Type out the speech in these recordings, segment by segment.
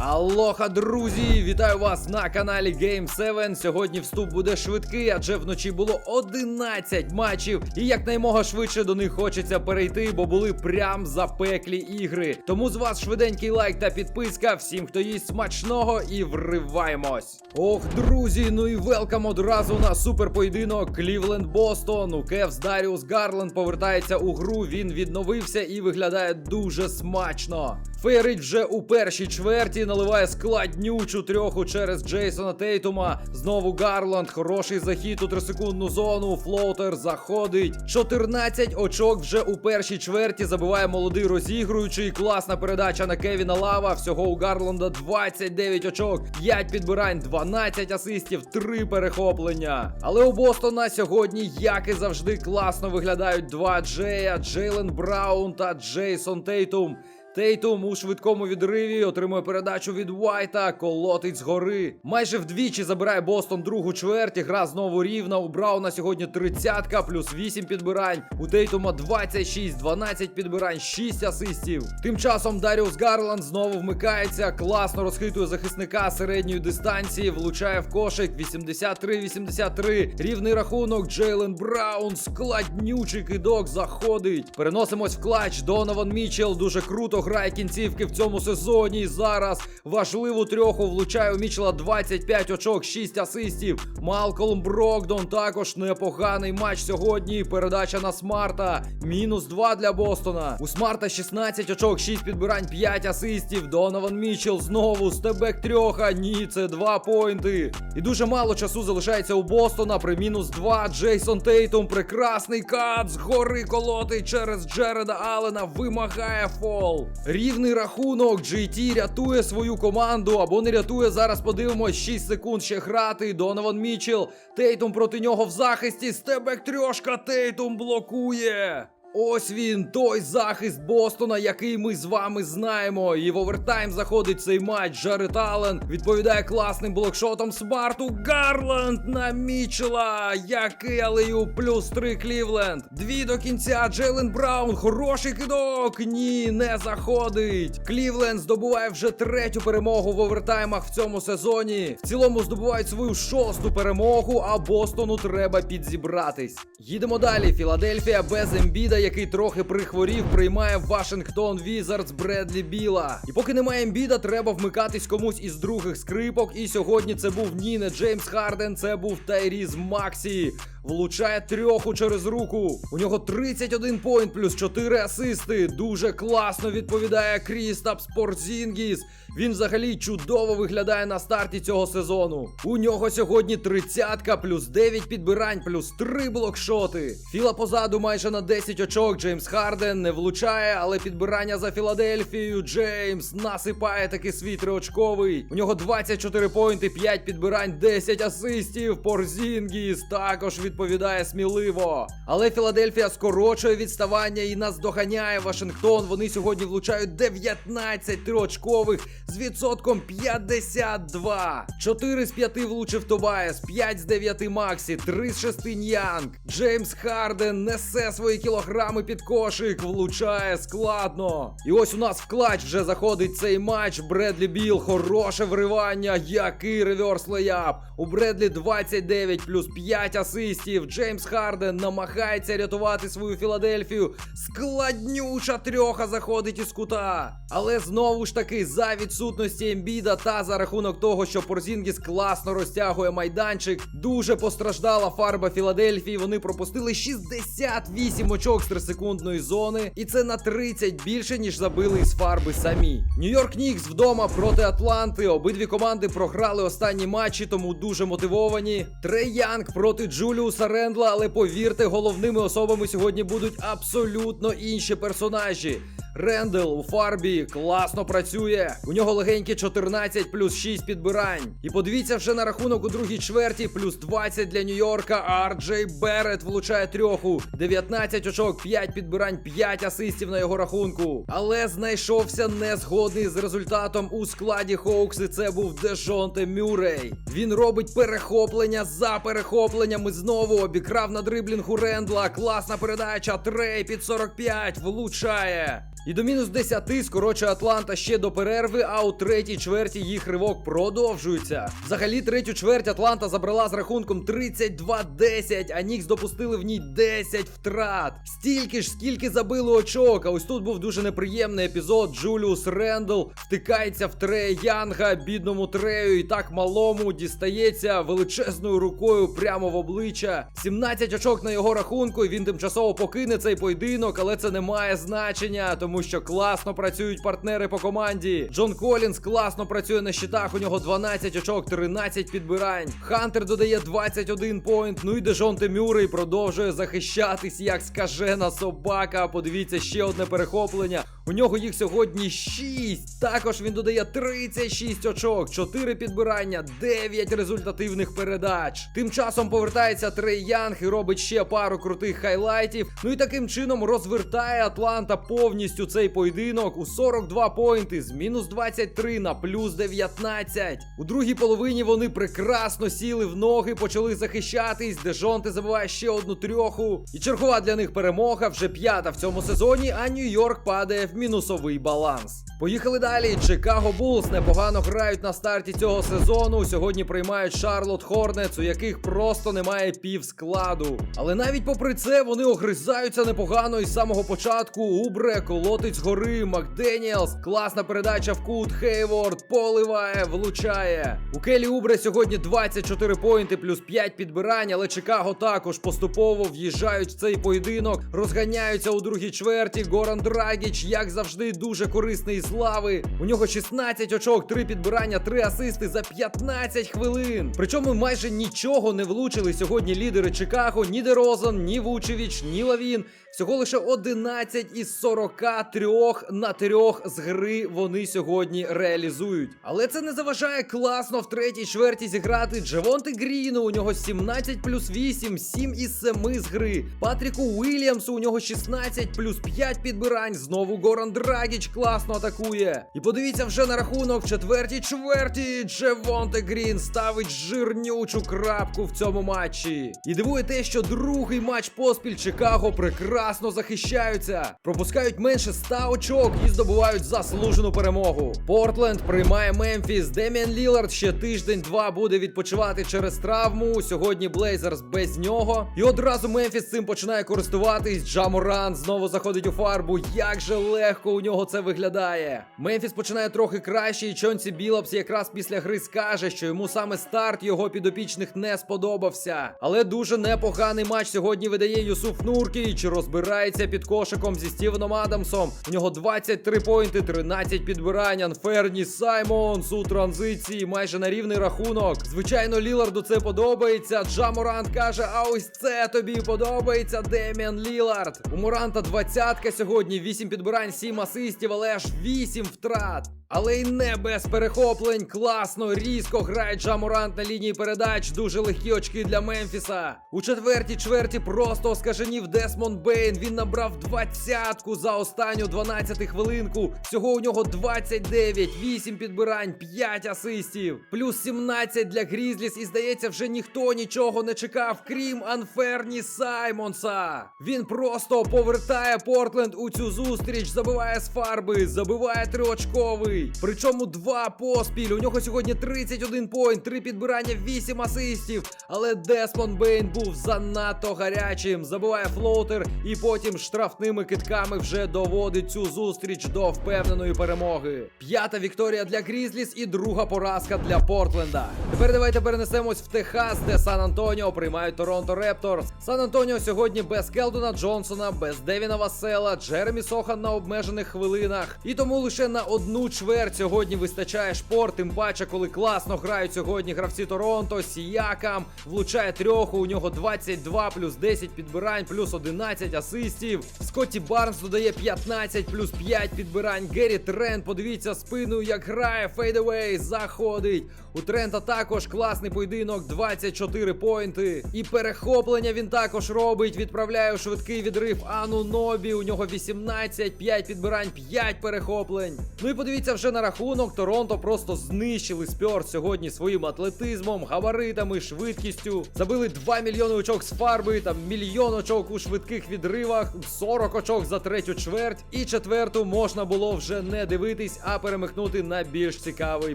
Алоха, друзі! Вітаю вас на каналі Game 7. Сьогодні вступ буде швидкий, адже вночі було 11 матчів, і якнаймога швидше до них хочеться перейти, бо були прям запеклі ігри. Тому з вас швиденький лайк та підписка. Всім, хто їсть смачного, і вриваємось. Ох, друзі, ну і велкам одразу на суперпоєдинок Клівленд Бостон. У Кевс Даріус Гарленд повертається у гру. Він відновився і виглядає дуже смачно. Фейрить вже у першій чверті наливає складнючу трьоху через Джейсона Тейтума. Знову Гарланд, хороший захід у трисекундну зону. Флоутер заходить. 14 очок вже у першій чверті забиває молодий розігруючий. Класна передача на Кевіна Лава. Всього у Гарланда 29 очок, 5 підбирань, 12 асистів, 3 перехоплення. Але у Бостона сьогодні, як і завжди, класно виглядають два Джея, Джейлен Браун та Джейсон Тейтум. Тейтум у швидкому відриві отримує передачу від Уайта, колотить згори. Майже вдвічі забирає Бостон другу чверть. Гра знову рівна. У Брауна сьогодні 30 плюс 8 підбирань. У Тейтума 26, 12 підбирань, 6 асистів. Тим часом Даріус Гарланд знову вмикається, класно розхитує захисника середньої дистанції, влучає в кошик 83-83. Рівний рахунок. Джейлен Браун, складнючий кидок заходить. Переносимось в клач. Донован Мічел дуже круто грає кінцівки в цьому сезоні. І зараз важливу трьоху влучає у Мічела 25 очок, 6 асистів. Малколм Брокдон також непоганий матч сьогодні. Передача на Смарта. Мінус 2 для Бостона. У Смарта 16 очок, 6 підбирань, 5 асистів. Донован Мічел знову стебек трьоха. Ні, це 2 поінти. І дуже мало часу залишається у Бостона. При мінус 2 Джейсон Тейтум. Прекрасний кат. Згори колотить через Джереда Аллена. Вимагає фол. Рівний рахунок. GT рятує свою команду або не рятує. Зараз подивимось. 6 секунд ще грати. Донован Мічел. Тейтум проти нього в захисті. Стебек трьошка. Тейтум блокує. Ось він, той захист Бостона, який ми з вами знаємо. І в овертайм заходить цей матч. Джаред Аллен відповідає класним блокшотом Смарту. Гарланд на Мічела. Який алею плюс три Клівленд. Дві до кінця. Джейлен Браун. Хороший кидок. Ні, не заходить. Клівленд здобуває вже третю перемогу в овертаймах в цьому сезоні. В цілому здобувають свою шосту перемогу, а Бостону треба підзібратись. Їдемо далі. Філадельфія без Ембіда, який трохи прихворів, приймає Вашингтон Візардс Бредлі Біла. І поки немає Ембіда, треба вмикатись комусь із других скрипок. І сьогодні це був Ніне Джеймс Харден, це був Тайріз Максі. Влучає трьоху через руку. У нього 31 поінт плюс 4 асисти. Дуже класно відповідає Крістапс Порзінгіс. Він взагалі чудово виглядає на старті цього сезону. У нього сьогодні 30 плюс 9 підбирань, плюс 3 блокшоти. Філа позаду майже на 10 очок. Джеймс Харден не влучає, але підбирання за Філадельфією. Джеймс насипає таки свій триочковий. У нього 24 поінти, 5 підбирань, 10 асистів. Порзінгіс також відповідає сміливо. Але Філадельфія скорочує відставання і нас доганяє Вашингтон. Вони сьогодні влучають 19 триочкових з відсотком 52. 4 з 5 влучив Тобаєс, 5 з 9 Максі, 3 з 6 Ньянг. Джеймс Харден несе свої кілограми під кошик, влучає складно. І ось у нас в клач вже заходить цей матч. Бредлі Біл, хороше вривання. Який реверс леяп. У Бредлі 29 плюс 5 асистів. Джеймс Харден намагається рятувати свою Філадельфію. Складнюча трьоха заходить із кута. Але знову ж таки, за відсутності Ембіда та за рахунок того, що Порзінгіс класно розтягує майданчик, дуже постраждала фарба Філадельфії. Вони пропустили 68 очок з 3-секундної зони, і це на 30 більше, ніж забили із фарби самі. Нью-Йорк Нікс вдома проти Атланти. Обидві команди програли останні матчі, тому дуже мотивовані. Трей Янг проти Джуліуса Рендла, але повірте, головними особами сьогодні будуть абсолютно інші персонажі. Рендел у фарбі класно працює. У нього легенькі 14 плюс 6 підбирань. І подивіться вже на рахунок у другій чверті, плюс 20 для Нью-Йорка. Арджей Берет влучає трьоху. 19 очок, 5 підбирань, 5 асистів на його рахунку. Але знайшовся незгодний з результатом у складі Хоукс, і це був Дежонте Мюррей. Він робить перехоплення за перехопленнями. Знову обікрав на дриблінгу Рендла. Класна передача. Трей під 45 влучає. І до мінус 10 скорочує Атланта ще до перерви, а у третій чверті їх ривок продовжується. Взагалі, третю чверть Атланта забрала з рахунком 32-10, а Нікс допустили в ній 10 втрат. Стільки ж, скільки забили очок. А ось тут був дуже неприємний епізод. Джуліус Рендл втикається в Трея Янга, бідному Трею, і так малому дістається величезною рукою прямо в обличчя. 17 очок на його рахунку, і він тимчасово покине цей поєдинок, але це не має значення, тому що класно працюють партнери по команді. Джон Колінс класно працює на щитах. У нього 12 очок, 13 підбирань. Хантер додає 21 поінт. Ну і Дежонте Мюррей продовжує захищатись як скажена собака. Подивіться ще одне перехоплення. У нього їх сьогодні 6. Також він додає 36 очок, 4 підбирання, 9 результативних передач. Тим часом повертається Трей Янг і робить ще пару крутих хайлайтів. Ну і таким чином розвертає Атланта повністю цей поєдинок у 42 поінти з мінус 23 на плюс 19. У другій половині вони прекрасно сіли в ноги, почали захищатись. Дежонте забиває ще одну трьоху. І чергова для них перемога вже п'ята в цьому сезоні. А Нью-Йорк падає в мінусовий баланс. Поїхали далі. Чикаго Булс непогано грають на старті цього сезону. Сьогодні приймають Шарлот Хорнец, у яких просто немає пів складу. Але навіть попри це вони огризаються непогано із самого початку. Убре колотить з гори Макденіелс. Класна передача в кут. Хейворд поливає, влучає. У Келі Убре сьогодні 24 поінти плюс 5 підбирань, але Чикаго також поступово в'їжджають в цей поєдинок, розганяються у другій чверті. Горан Драгіч, як завжди, дуже корисний з лави. У нього 16 очок, 3 підбирання, 3 асисти за 15 хвилин. Причому майже нічого не влучили сьогодні лідери Чикаго, ні Дерозан, ні Вучевіч, ні Лавін. Всього лише 11 із 43 на 3 з гри вони сьогодні реалізують. Але це не заважає класно в третій чверті зіграти Джевонти Гріну. У нього 17 плюс 8, 7 із 7 з гри. Патріку Уільямсу у нього 16 плюс 5 підбирань. Знову Горан Драгіч класно атакує. І подивіться вже на рахунок четвертій чверті. Джевонте Грін ставить жирнючу крапку в цьому матчі. І дивує те, що другий матч поспіль Чикаго прекрасно захищаються. Пропускають менше 100 очок і здобувають заслужену перемогу. Портленд приймає Мемфіс. Деміан Лілард ще тиждень-два буде відпочивати через травму. Сьогодні Блейзерс без нього. І одразу Мемфіс цим починає користуватись. Джаморан знову заходить у фарбу. Як же легко у нього це виглядає. Мемфіс починає трохи краще, і Чонці Білапс якраз після гри скаже, що йому саме старт його підопічних не сподобався. Але дуже непоганий матч сьогодні видає Юсуф Нуркіч. Розбирається під кошиком зі Стівеном Адамсом. У нього 23 поінти, 13 підбирань. Анферні Саймонс у транзиції майже на рівний рахунок. Звичайно, Ліларду це подобається. Джаморант каже: А ось це тобі подобається, Деміан Лілард. У Моранта двадцятка сьогодні, 8 підбирань, 7 асистів, але аж 8 втрат. Але й не без перехоплень. Класно, різко грає Джаморант на лінії передач. Дуже легкі очки для Мемфіса. У четвертій чверті просто оскаженів Десмонд Бейн. Він набрав двадцятку за останню 12 хвилинку. Всього у нього 29, 8 підбирань, 5 асистів. Плюс 17 для Грізліс. І здається, вже ніхто нічого не чекав, крім Анферні Саймонса. Він просто повертає Портленд у цю зустріч, забиває з фарби, забиває триочковий. Причому два поспіль. У нього сьогодні 31 поінт, 3 підбирання, 8 асистів. Але Десмон Бейн був занадто гарячим. Забиває флоутер і потім штрафними китками вже доводить цю зустріч до впевненої перемоги. П'ята вікторія для Грізліс і друга поразка для Портленда. Тепер давайте перенесемось в Техас, де Сан Антоніо приймають Торонто Репторс. Сан Антоніо сьогодні без Келдона Джонсона, без Девіна Васела, Джеремі Сохан на обмежених хвилинах. І тому лише на одну чверть сьогодні вистачає шпор, тим паче, коли класно грають сьогодні гравці Торонто, Сіякам влучає трьоху. У нього 22 плюс 10 підбирань, плюс 11 асистів. Скотті Барнс додає 15 плюс 5 підбирань. Геррі Трент, подивіться спиною, як грає. Фейдевей заходить. У Трента також класний поєдинок, 24 поінти. І перехоплення він також робить. Відправляє у швидкий відрив Ану Нобі. У нього 18, 5 підбирань, 5 перехоплень. Ну і подивіться вже на рахунок, Торонто просто знищили Спьорс сьогодні своїм атлетизмом, габаритами, швидкістю. Забили 2 мільйони очок з фарби, там мільйон очок у швидких відривах, 40 очок за третю чверть. І четверту можна було вже не дивитись, а перемикнути на більш цікавий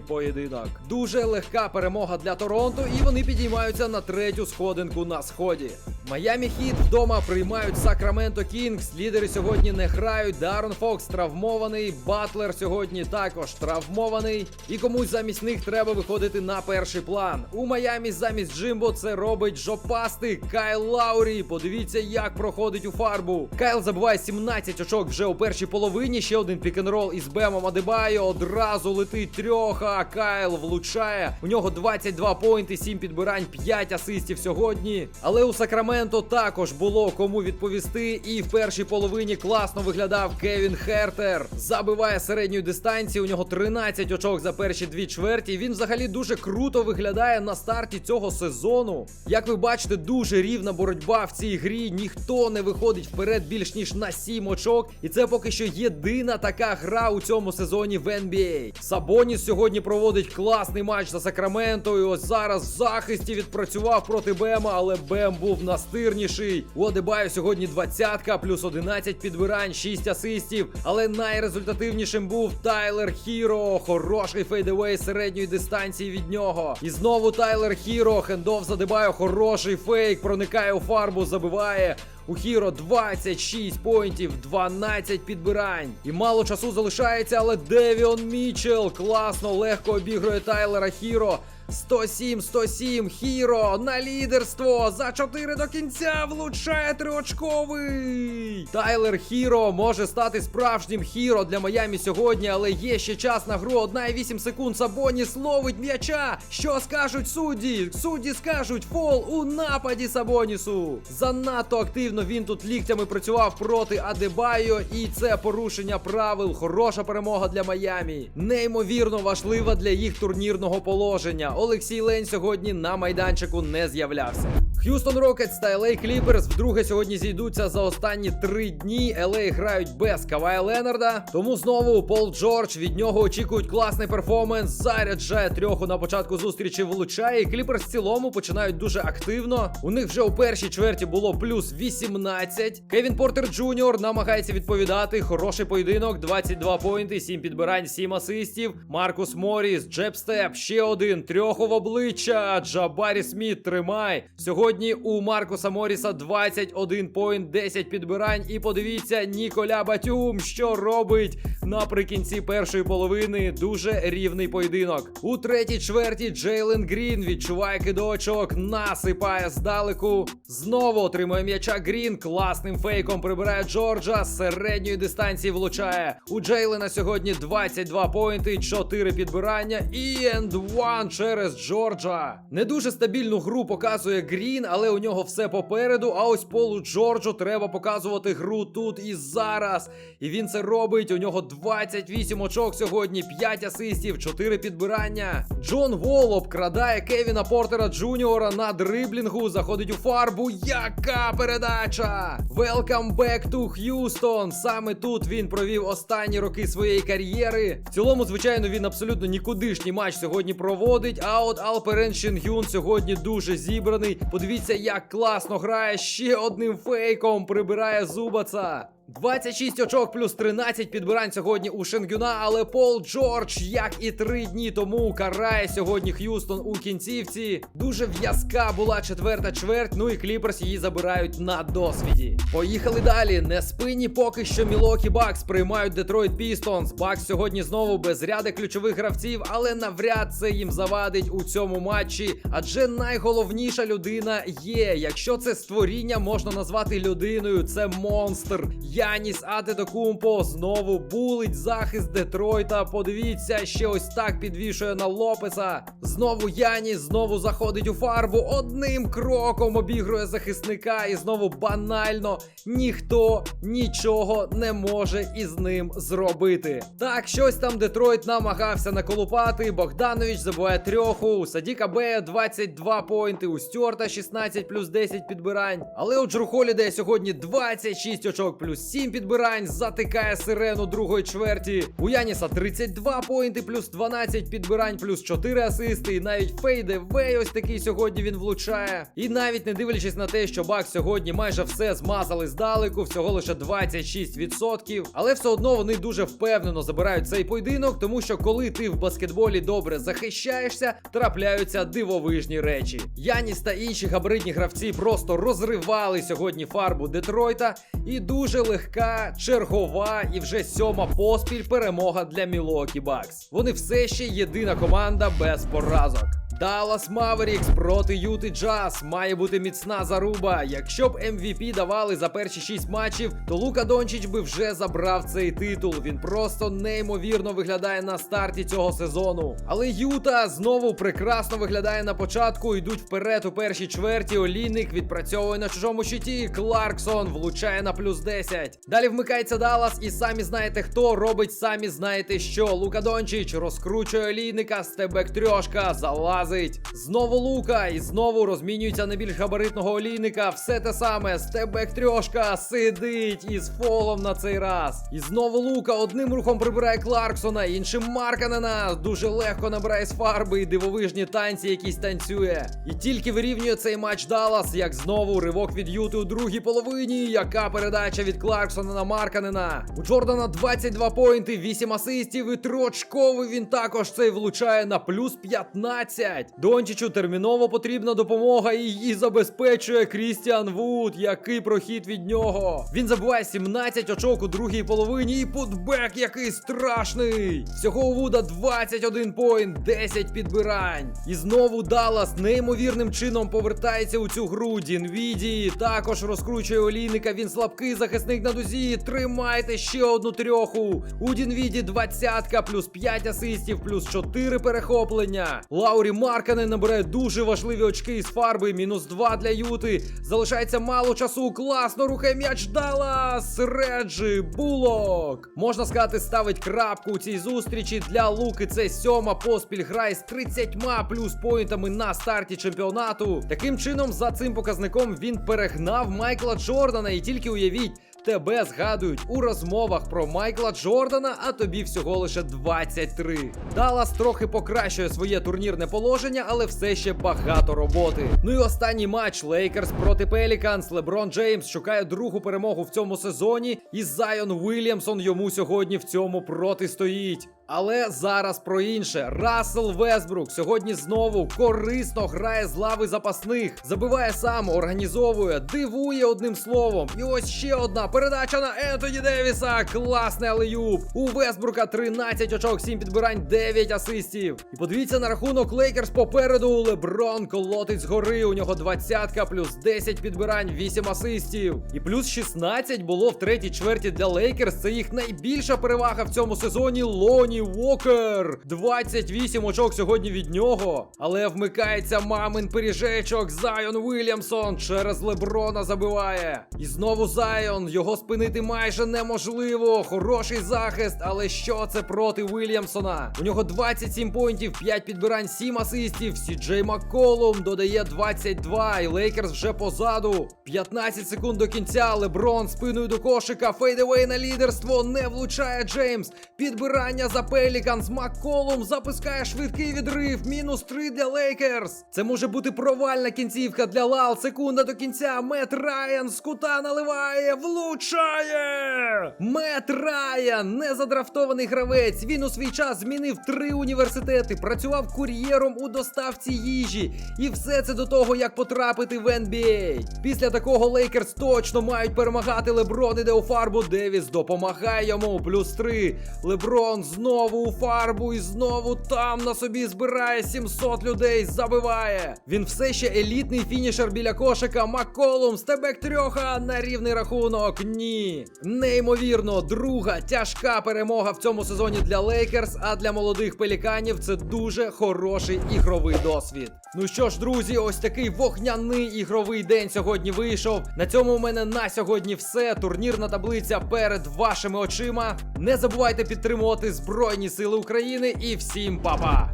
поєдинок. Дуже легка перемога для Торонто, і вони підіймаються на третю сходинку на сході. Майамі Хіт вдома приймають Сакраменто Кінгс. Лідери сьогодні не грають. Дарон Фокс травмований. Батлер сьогодні також травмований. І комусь замість них треба виходити на перший план. У Майамі замість Джимбо це робить жопасти Кайл Лаурі. Подивіться, як проходить у фарбу. Кайл забиває 17 очок вже у першій половині. Ще один пікенрол із Бемом Адебайо. Одразу летить трьоха. А Кайл влучає. У нього 22 поінти, 7 підбирань, 5 асистів сьогодні. Але у Сакраменто також було кому відповісти. І в першій половині класно виглядав Кевін Хертер. Забиває середньої дистанції. У нього 13 очок за перші дві чверті. Він взагалі дуже круто виглядає на старті цього сезону. Як ви бачите, дуже рівна боротьба в цій грі. Ніхто не виходить вперед більш ніж на 7 очок. І це поки що єдина така гра у цьому сезоні в NBA. Сабоніс сьогодні проводить класний матч за Сакраменто. І ось зараз в захисті відпрацював проти Бема, але Бем був настирніший. У Адебаю сьогодні 20-ка, плюс 11 підбирань, 6 асистів. Але найрезультативнішим був Тайлер Хіро. Хороший фейдевей середньої дистанції від нього. І знову Тайлер Хіро. Хендов за Адебаю, хороший фейк. Проникає у фарбу, забиває. У Хіро 26 поінтів, 12 підбирань. І мало часу залишається, але Девіон Мічел класно, легко обігрує Тайлера Хіро. 107-107, Хіро на лідерство. За 4 до кінця влучає триочковий. Тайлер Хіро може стати справжнім хіро для Майамі сьогодні, але є ще час на гру. 1,8 секунд. Сабоніс ловить м'яча. Що скажуть судді? Судді скажуть фол у нападі Сабонісу. Занадто активно він тут ліктями працював проти Адебайо, і це порушення правил. Хороша перемога для Майамі. Неймовірно важлива для їх турнірного положення. Олексій Лень сьогодні на майданчику не з'являвся. Х'юстон Рокетс та LA Clippers вдруге сьогодні зійдуться за останні три дні. LA грають без Кавая Ленарда. Тому знову Пол Джордж від нього очікують класний перформанс. Заряджає трьоху на початку зустрічі влучає. І Clippers в цілому починають дуже активно. У них вже у першій чверті було плюс 18. Кевін Портер Джуніор намагається відповідати. Хороший поєдинок, 22 поінти, 7 підбирань, 7 асистів. Маркус Моріс, Джебстеп, ще один. Трьоху в обличчя. Джабарі Сміт, тримай. Сьогодні у Маркуса Моріса 21 поінт, 10 підбирань. І подивіться, Ніколя Батюм, що робить наприкінці першої половини. Дуже рівний поєдинок. У третій чверті Джейлен Грін відчуває кидочок, насипає здалеку. Знову отримує м'яча Грін. Класним фейком прибирає Джорджа. З середньої дистанції влучає. У Джейлена сьогодні 22 поінти, 4 підбирання і енд ван через Джорджа. Не дуже стабільну гру показує Грін, але у нього все попереду. А ось Полу Джорджу треба показувати гру тут і зараз. І він це робить. У нього 28 очок сьогодні, 5 асистів, 4 підбирання. Джон Вол обкрадає Кевіна Портера Джуніора на дриблінгу. Заходить у фарбу. Яка передача! Welcome back to Houston! Саме тут він провів останні роки своєї кар'єри. В цілому, звичайно, він абсолютно нікудишній матч сьогодні проводить. А от Алперен Шінгюн сьогодні дуже зібраний. Подивіться, як класно грає ще одним фейком. Прибирає Зубаца. 26 очок плюс 13 підбирань сьогодні у Шенгюна, але Пол Джордж, як і три дні тому, карає сьогодні Х'юстон у кінцівці. Дуже в'язка була четверта чверть, ну і Кліперс її забирають на досвіді. Поїхали далі. Не спинні поки що Мілокі Бакс приймають Детройт Пістонс. Бакс сьогодні знову без ряди ключових гравців, але навряд це їм завадить у цьому матчі. Адже найголовніша людина є. Якщо це створіння можна назвати людиною, це монстр. Яніс Адедокумпо знову булить захист Детройта. Подивіться, ще ось так підвішує на Лопеса. Знову Яніс знову заходить у фарбу. Одним кроком обігрує захисника, і знову банально ніхто нічого не може із ним зробити. Так, щось там Детройт намагався наколупати. Богданович забуває трьоху. У Садіка Бея 22 поінти. У Стюарта 16 плюс 10 підбирань. Але у Джру Холідея сьогодні 26 очок плюс 7 підбирань, затикає сирену другої чверті. У Яніса 32 поінти, плюс 12 підбирань, плюс 4 асисти. І навіть фейде вей ось такий сьогодні він влучає. І навіть не дивлячись на те, що Бак сьогодні майже все змазали здалеку, всього лише 26%. Але все одно вони дуже впевнено забирають цей поєдинок, тому що коли ти в баскетболі добре захищаєшся, трапляються дивовижні речі. Яніс та інші габаритні гравці просто розривали сьогодні фарбу Детройта, і дуже легка, чергова і вже сьома поспіль перемога для Мілокі Бакс. Вони все ще єдина команда без поразок. Dallas Mavericks проти Юти Джаз має бути міцна заруба. Якщо б MVP давали за перші 6 матчів, то Лука Дончич би вже забрав цей титул. Він просто неймовірно виглядає на старті цього сезону. Але Юта знову прекрасно виглядає на початку. Йдуть вперед у першій чверті. Олійник відпрацьовує на чужому щиті. Кларксон влучає на плюс 10. Далі вмикається Даллас, і самі знаєте хто робить, самі знаєте що. Лука Дончич розкручує олійника, стебек трьошка, залазить. Знову Лука, і знову розмінюється на більш габаритного олійника. Все те саме. Стебек трьошка сидить із фолом на цей раз. І знову Лука одним рухом прибирає Кларксона, іншим Марканена. Дуже легко набирає з фарби і дивовижні танці, якісь танцює. І тільки вирівнює цей матч Даллас, як знову ривок від Юти у другій половині. Яка передача від Кларксона на Марканена. У Джордана 22 поінти, 8 асистів і трочковий він також цей влучає на плюс 15. Дончичу терміново потрібна допомога і її забезпечує Крістіан Вуд. Який прохід від нього. Він забуває 17 очок у другій половині і путбек який страшний. Всього у Вуда 21 поінт, 10 підбирань. І знову Даллас неймовірним чином повертається у цю гру. Дінвіді також розкручує олійника. Він слабкий захисник на дузі. Тримайте ще одну трьоху. У Дінвіді 20 плюс 5 асистів, плюс 4 перехоплення. Лаурі Марканен набирає дуже важливі очки із фарби. Мінус 2 для Юти. Залишається мало часу. Класно рухає м'яч Даллас. Реджі Булок. Можна сказати, ставить крапку у цій зустрічі. Для Луки це сьома поспіль гра із 30 плюс поінтами на старті чемпіонату. Таким чином, за цим показником він перегнав Майкла Джордана. І тільки уявіть. Тебе згадують у розмовах про Майкла Джордана, а тобі всього лише 23. Даллас трохи покращує своє турнірне положення, але все ще багато роботи. Ну і останній матч Лейкерс проти Пеліканс. Леброн Джеймс шукає другу перемогу в цьому сезоні, і Зайон Уільямсон йому сьогодні в цьому протистоїть. Але зараз про інше. Рассел Весбрук сьогодні знову корисно грає з лави запасних, забиває сам, організовує, дивує одним словом. І ось ще одна передача на Ентоні Девіса. Класний алеюб. У Весбрука 13 очок, 7 підбирань, 9 асистів. І подивіться на рахунок Лейкерс попереду. Леброн колотить згори. У нього 20 плюс 10 підбирань, 8 асистів. І плюс 16 було в третій чверті для Лейкерс. Це їх найбільша перевага в цьому сезоні. Лоні Уокер. 28 очок сьогодні від нього. Але вмикається мамин пиріжечок. Зайон Уільямсон через Леброна забиває. І знову Зайон. Його спинити майже неможливо. Хороший захист. Але що це проти Уільямсона? У нього 27 поінтів, 5 підбирань, 7 асистів. Сіджей Макколум додає 22. І Лейкерс вже позаду. 15 секунд до кінця. Леброн спиною до кошика. Фейдевей на лідерство. Не влучає Джеймс. Підбирання за Пеліканс. Макколум запускає швидкий відрив. Мінус 3 для Лейкерс. Це може бути провальна кінцівка для Лал. Секунда до кінця. Мет Райан з кута наливає. Влучає! Мет Райан, незадрафтований гравець. Він у свій час змінив три університети, працював кур'єром у доставці їжі. І все це до того, як потрапити в NBA. Після такого Лейкерс точно мають перемагати. Леброн іде у фарбу. Девіс допомагає йому. Плюс 3. Леброн знову у фарбу і знову там на собі збирає 700 людей. Забиває. Він все ще елітний фінішер біля кошика. Макколум, стебек трьоха на рівний рахунок. Ні. Неймовірно, друга тяжка перемога в цьому сезоні для Лейкерс, а для молодих пеліканів це дуже хороший ігровий досвід. Ну що ж, друзі, ось такий вогняний ігровий день сьогодні вийшов. На цьому у мене на сьогодні все. Турнірна таблиця перед вашими очима. Не забувайте підтримувати Збройні Сили України і всім па-па!